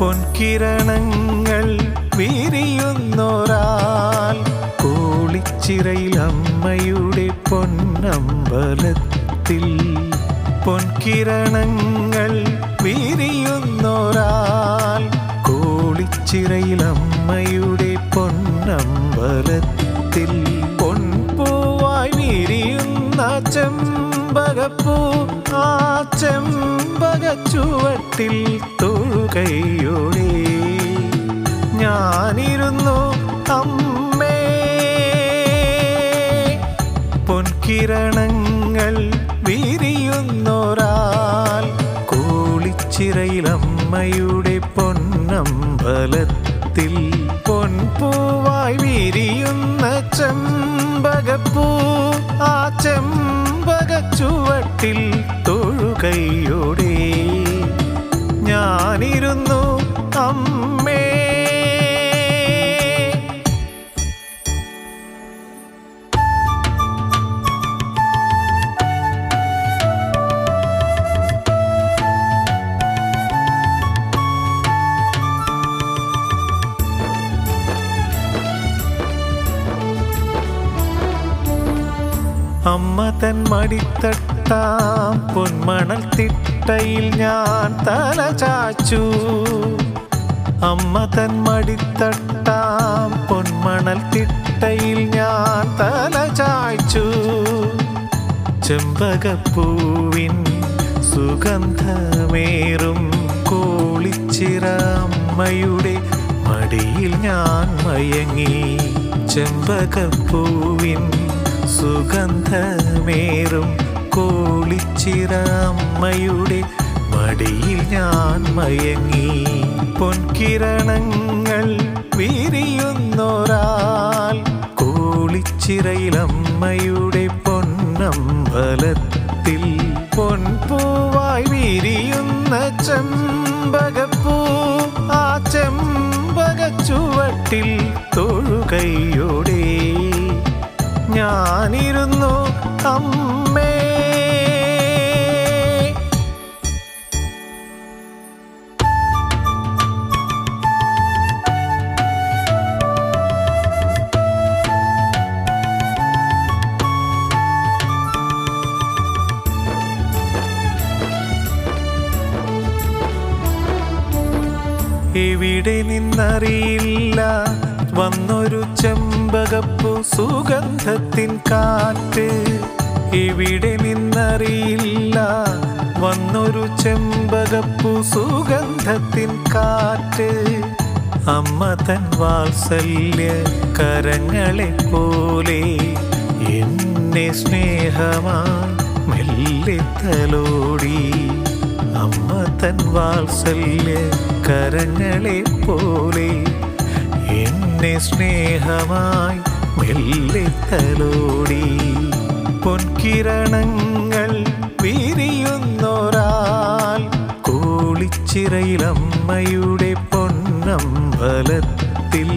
പൊൻകിരണങ്ങൾ വിരിയുന്നൊരാൽ കൂളിച്ചിറയിൽ അമ്മയുടെ പൊന്നമ്പലത്തിൽ പൊൻകിരണങ്ങൾ വിരിയുന്നൊരാൽ കൂളിച്ചിറയിൽ അമ്മയുടെ പൊന്നമ്പലത്തിൽ പൊൻപൂവായി വിരിയുന്ന ചെമ്പകപ്പൂ ആ ചെമ്പക ചുവട്ടിൽ തൊഴുകയോടെ ഞാനിരുന്നു അമ്മേ. പൊൻകിരണങ്ങൾ വിരിയുന്നൊരാൾ കൂളിച്ചിറയിലമ്മയുടെ പൊന്നമ്പലത്തിൽ പൊൻപൂവായി വിരിയുന്ന ചെമ്പകപ്പൂ ആ ചെമ്പക ചുവട്ടിൽ തൊഴുകയോടെ അമ്മ തൻ മടിത്തട്ടാം പൊന്മണൽ തിട്ടയിൽ ഞാൻ തല ചാച്ചു. അമ്മ തൻ മടിത്തട്ടാം പൊന്മണൽ തിട്ടയിൽ ഞാൻ തല ചാച്ചു. ചെമ്പകപ്പൂവിൻ സുഗന്ധമേറും കോളിച്ചിറ അമ്മയുടെ മടിയിൽ ഞാൻ മയങ്ങി. ചെമ്പകപ്പൂവിൻ സുഗന്ധമേറും കോളിച്ചിരമ്മയുടെ മടിയിൽ ഞാൻ മയങ്ങി. പൊൻകിരണങ്ങൾ വിരിയുന്നൊരാൾ കോളിച്ചിറയിലമ്മയുടെ പൊന്നമ്പലത്തിൽ പൊൻപൂവായി വിരിയുന്ന ചെമ്പകപ്പൂ ആ ചെമ്പക ചുവട്ടിൽ തൊഴുകയോടെ ഞാനിരുന്നു. അമ്മേ. എവിടെ നിന്നറിയില്ല. വന്നൊരു ചെമ്പകപ്പൂ സുഗന്ധത്തിൻ കാറ്റ്. ഇവിടെ നിന്നറിയില്ല. വന്നൊരു ചെമ്പകപ്പൂ സുഗന്ധത്തിൻ കാറ്റ്. അമ്മ തൻ വാത്സല്യ കരങ്ങളെ പോലെ എന്നെ സ്നേഹമായി മെല്ലെ തലോടി. അമ്മ തൻ വാത്സല്യ കരങ്ങളെ പോലെ എന്നെ സ്നേഹമായി മെല്ലെ തലോടി പൊൻകിരണങ്ങൾ പിരിയുന്നൊരാൾ കൂളിച്ചിറയിലമ്മയുടെ പൊന്നമ്പലത്തിൽ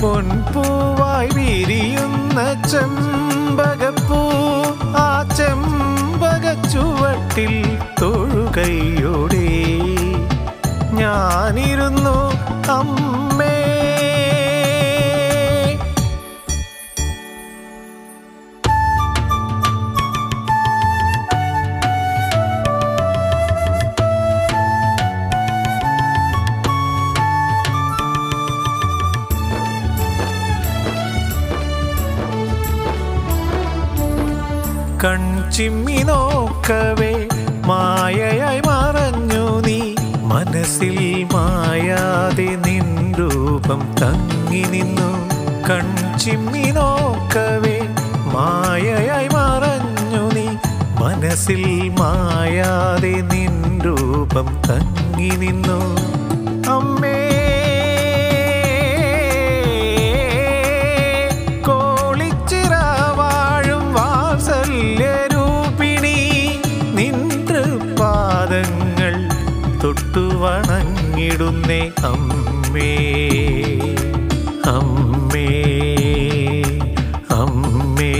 പൊൻപൂവായി വിരിയുന്ന ചെമ്പകപ്പൂ ആ ചെമ്പക ചുവട്ടിൽ തൊഴുകയോടെ ഞാനിരുന്നു കൺചിമ്മി നോക്കവേ മായയായി മറഞ്ഞു നീ. മനസ്സിൽ മായാതെ നിൻ രൂപം തങ്ങി നിന്നു. കൺചിമ്മി നോക്കവേ മായയായി മറഞ്ഞു നീ. മനസ്സിൽ മായാതെ നിൻ രൂപം തങ്ങി നിന്നു. അമ്മേ അമ്മേ അമ്മേ അമ്മേ.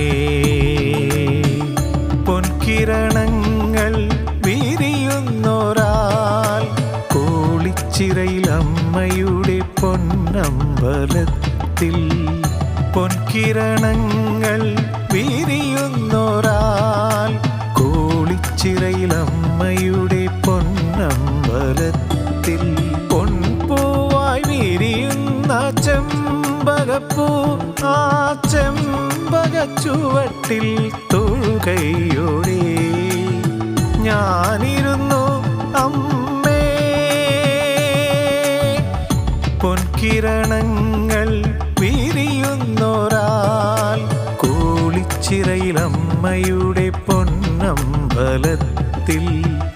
പൊൻകിരണങ്ങൾ വിരിയുന്നൊരാൽ കോളിച്ചിറയിൽ അമ്മയുടെ പൊൻകിരണങ്ങൾ വിരിയുന്നൊരാൽ കൂളിച്ചിറയിലമ്മയുടെ പൊന്നമ്പലത്തിൽ ചെമ്പകപ്പൂ ആ ചെമ്പകച്ചുവട്ടിൽ തൊഴുകയോടെ ഞാനിരുന്നു അമ്മേ. പൊൻകിരണങ്ങൾ വിരിയുന്നൊരാൾ കൂളിച്ചിറയിലമ്മയുടെ പൊന്നമ്പലത്തിൽ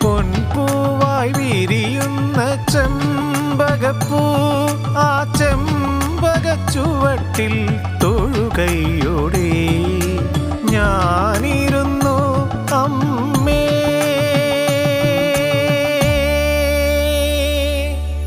പൊൻപൂവായി വിരിയുന്ന ചെമ്പകപ്പൂ ആ ചെമ്പകച്ചുവട്ടിൽ തൊഴുകയോടെ ഞാനീ